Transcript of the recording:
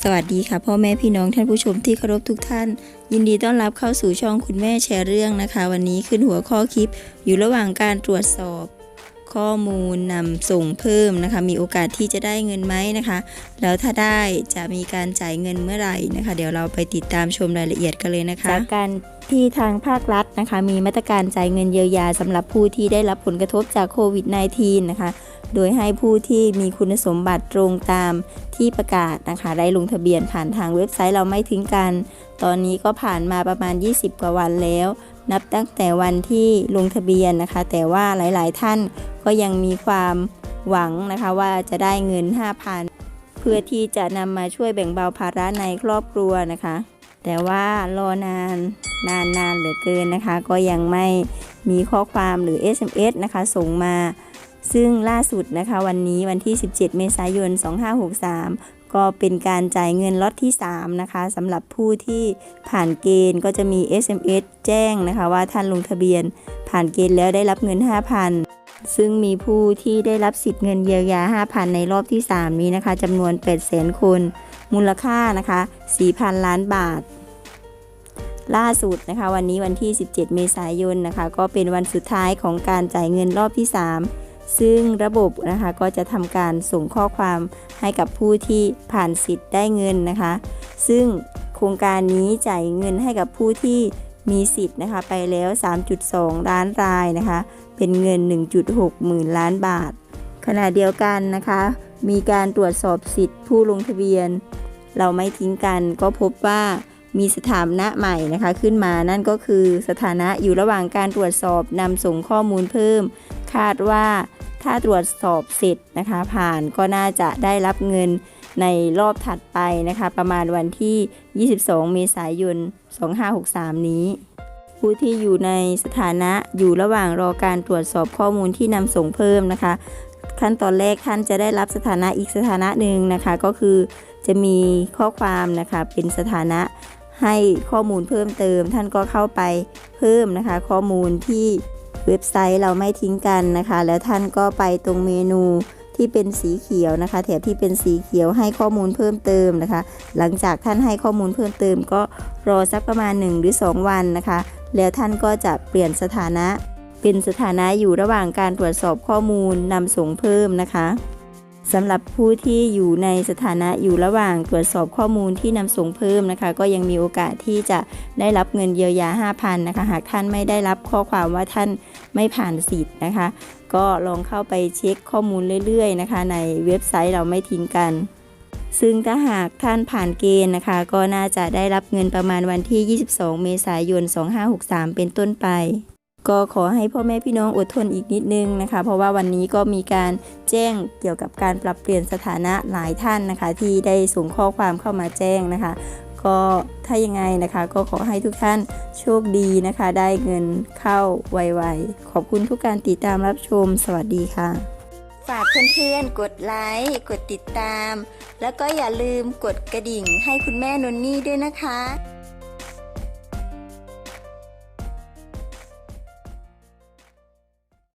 สวัสดีค่ะ พ่อแม่พี่น้องท่านผู้ชมที่เคารพทุกท่าน ยินดีต้อนรับเข้าสู่ช่องคุณแม่แชร์เรื่องนะคะ วันนี้ขึ้นหัวข้อคลิป อยู่ระหว่างการตรวจสอบ ข้อมูลนำส่งเพิ่มนะคะ มีโอกาสที่จะได้เงินไหมนะคะ แล้วถ้าได้จะมีการจ่ายเงินเมื่อไหร่นะคะ เดี๋ยวเราไปติดตามชมรายละเอียดกันเลยนะคะจากการที่ทางภาครัฐนะคะ มีมาตรการจ่ายเงินเยียวยาสำหรับผู้ที่ได้รับผลกระทบจากโควิด -19 นะคะโดยให้ผู้ที่มีคุณสมบัติตรงตามที่ประกาศนะคะ ได้ลงทะเบียนผ่านทางเว็บไซต์เราไม่ทิ้งกัน ตอนนี้ก็ผ่านมาประมาณ 20 กว่าวันแล้ว นับตั้งแต่วันที่ลงทะเบียนนะคะ แต่ว่าหลายๆท่านก็ยังมีความหวังนะคะว่าจะได้เงิน 5,000 เพื่อที่จะนำมาช่วยแบ่งเบาภาระในครอบครัวนะคะ แต่ว่ารอนานนานนานเหลือเกินนะคะ ก็ยังไม่มีข้อความหรือ SMS นะคะ ส่งมาซึ่งล่าสุดนะคะวันนี้วันที่ 17 เมษายน 2563 ก็เป็นการจ่ายเงินล็อตที่ 3 นะคะสำหรับผู้ที่ผ่านเกณฑ์ก็จะมี SMS แจ้งนะคะ ว่าท่านลงทะเบียน ผ่านเกณฑ์แล้วได้รับเงิน 5,000 ซึ่งมีผู้ที่ได้รับสิทธิ์เงินเยียวยา 5,000 ในรอบที่ 3 นี้นะคะจำนวน 800,000 คน มูลค่านะคะ 4,000 ล้านบาท ล่าสุดนะคะ วันนี้วันที่ 17 เมษายนนะคะ ก็เป็นวันสุดท้ายของการจ่ายเงินรอบที่ 3 ซึ่งระบบนะคะก็จะทำการส่งข้อความให้กับผู้ที่ผ่านสิทธิ์ได้เงินนะคะ ซึ่งโครงการนี้จ่ายเงินให้กับผู้ที่มีสิทธิ์นะคะไปแล้ว 3.2 ล้านรายนะคะ เป็นเงิน 1.6 หมื่นล้านบาท ขณะเดียวกันนะคะ มีการตรวจสอบสิทธิ์ผู้ลงทะเบียน เราไม่ทิ้งกันก็พบว่ามีสถานะใหม่นะคะขึ้นมานั่นก็คือสถานะอยู่ระหว่างการตรวจสอบนำส่งข้อมูลเพิ่ม คาดว่า ถ้าตรวจสอบเสร็จนะคะ ผ่านก็น่าจะได้รับเงินในรอบถัดไปนะคะ ประมาณวันที่ 22 เมษายน 2563 นี้ ผู้ที่อยู่ในสถานะอยู่ระหว่างรอการตรวจสอบข้อมูลที่นำส่งเพิ่มนะคะ ขั้นตอนแรกท่านจะได้รับสถานะอีกสถานะหนึ่งนะคะ ก็คือจะมีข้อความนะคะเป็นสถานะให้ข้อมูลเพิ่มเติม ท่านก็เข้าไปเพิ่มนะคะ ข้อมูลที่ เว็บไซต์เราไม่ทิ้งกันนะคะ แล้วท่านก็ไปตรงเมนูที่เป็นสีเขียวนะคะ แถบที่เป็นสีเขียวให้ข้อมูลเพิ่มเติมนะคะ หลังจากท่านให้ข้อมูลเพิ่มเติม ก็รอสักประมาณ 1 หรือ 2 วันนะคะ แล้วท่านก็จะเปลี่ยนสถานะ เป็นสถานะอยู่ระหว่างการตรวจสอบข้อมูลนำส่งเพิ่มนะคะสำหรับผู้ที่อยู่ในสถานะอยู่ระหว่างตรวจสอบข้อมูลที่นำส่งเพิ่มนะคะ ก็ยังมีโอกาสที่จะได้รับเงินเยียวยา 5,000นะคะ หากท่านไม่ได้รับข้อความว่าท่าน ไม่ผ่านสิทธิ์นะคะ ก็ลองเข้าไปเช็คข้อมูลเรื่อยๆนะคะ ในเว็บไซต์เราไม่ทิ้งกัน ซึ่งถ้าหากท่านผ่านเกณฑ์นะคะ ก็น่าจะได้รับเงินประมาณวันที่ 22 เมษายน 2563 เป็นต้นไปก็ขอให้พ่อแม่พี่น้องอดทนอีกนิดนึงนะคะ เพราะว่าวันนี้ก็มีการแจ้งเกี่ยวกับการปรับเปลี่ยนสถานะหลายท่านนะคะ ที่ได้ส่งข้อความเข้ามาแจ้งนะคะ ก็ถ้ายังไงนะคะ ก็ขอให้ทุกท่านโชคดีนะคะ ได้เงินเข้าไวๆ ขอบคุณทุกการติดตามรับชม สวัสดีค่ะ ฝากเพื่อนๆ กดไลค์ กดติดตาม แล้วก็อย่าลืมกดกระดิ่งให้คุณแม่นนนี่ด้วยนะคะ